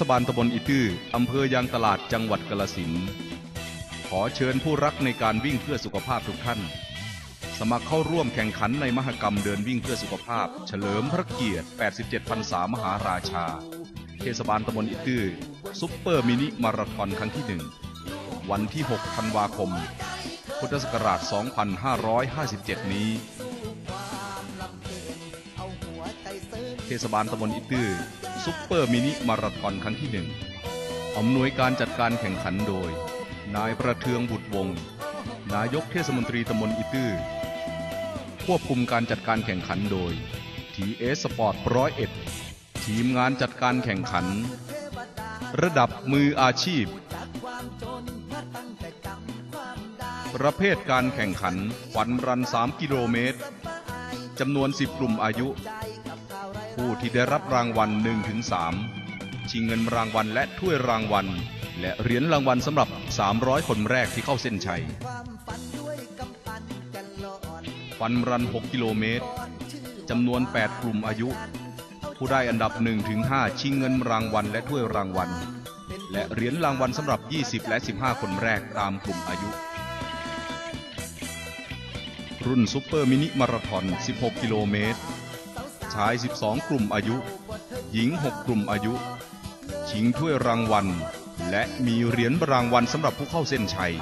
ศบาลตำบลอีตื้ออำเภอยางตลาดจังหวัดกาฬสินขอเชิญผู้รักในการวิ่งเพื่อสุขภาพทุกท่าน สมัครเข้าร่วมแข่งขันในมหกรรมเดินวิ่งเพื่อสุขภาพ เฉลิมพระเกียรติ 87พรรษามหาราชา เทศบาลตำบลอีตื้อซุปเปอร์มินิมาราธอนครั้งที่หนึ่งวันที่ 6 ธันวาคม พุทธศักราช 2557 นี้ เทศบาลตำบลอีตื้อ ซุปเปอร์มินิมาราธอนครั้งที่หนึ่งอำนวยการจัดการแข่งขันโดย นายประเทืองบุตรวงศ์นายกเทศมนตรีตำบลอีตื้อ ควบคุมการจัดการแข่งขันโดย ทีเอสปอร์ตร้อยเอ็ดทีมงานจัดการแข่งขัน ระดับมืออาชีพ ประเภทการแข่งขันฟันรัน 3 กิโลเมตรจำนวน 10 กลุ่มอายุ ผู้ที่ได้รับรางวัล 1-3 ชิงเงินรางวัลและถ้วยรางวัล และเหรียญรางวัลสำหรับ 300 คนแรกที่เข้าเส้นชัย ฟันรัน 6 กิโลเมตรจำนวน 8 กลุ่มอายุ ผู้ได้อันดับ 1-5 ชิงเงินรางวัลและถ้วยรางวัล และเหรียญรางวัลสำหรับ 20 และ 15 คนแรกตามกลุ่มอายุรุ่นซุปเปอร์มินิมาราธอน 16 กิโลเมตร ชาย 12 กลุ่มอายุ หญิง 6 กลุ่มอายุ ชิงถ้วยรางวัล และมีเหรียญรางวัลสำหรับผู้เข้าเส้นชัย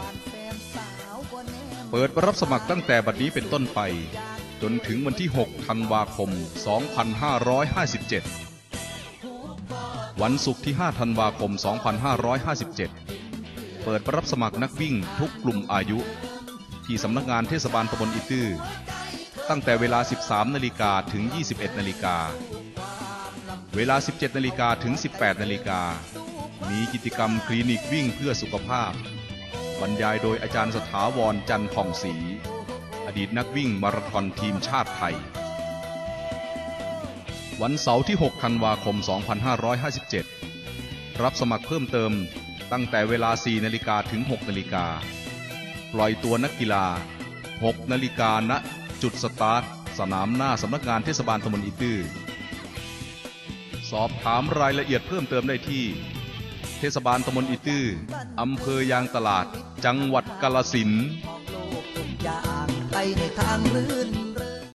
เปิดรับสมัครตั้งแต่บัดนี้เป็นต้นไป จนถึงวันที่ 6 ธันวาคม 2557 วันศุกร์ที่ 5 ธันวาคม 2557 เปิดรับสมัครนักวิ่งทุกกลุ่มอายุ ที่สำนักงานเทศบาลตำบลอีตื้อ ตั้งแต่เวลา 13นาฬิกาถึง 21นาฬิกา เวลา 17นาฬิกาถึง 18นาฬิกา มีกิจกรรมคลินิกวิ่งเพื่อสุขภาพ บรรยายโดยอาจารย์สถาวรจันทร์ผ่องศรี อดีตนักวิ่งมาราธอนทีมชาติไทย วันเสาร์ที่ 6 ธันวาคม 2557 รับสมัครเพิ่มเติมตั้งแต่เวลา 4นาฬิกาถึง 6นาฬิกา ปล่อยตัวนักกีฬา 6นาฬิกาณ จุดสตาร์ท สนามหน้าสำนักงานเทศบาลตำบลอีตื้อ สอบถามรายละเอียดเพิ่มเติมได้ที่ เทศบาลตำบลอีตื้ออำเภอยางตลาด จังหวัดกาลสินทางไปในทางลื่น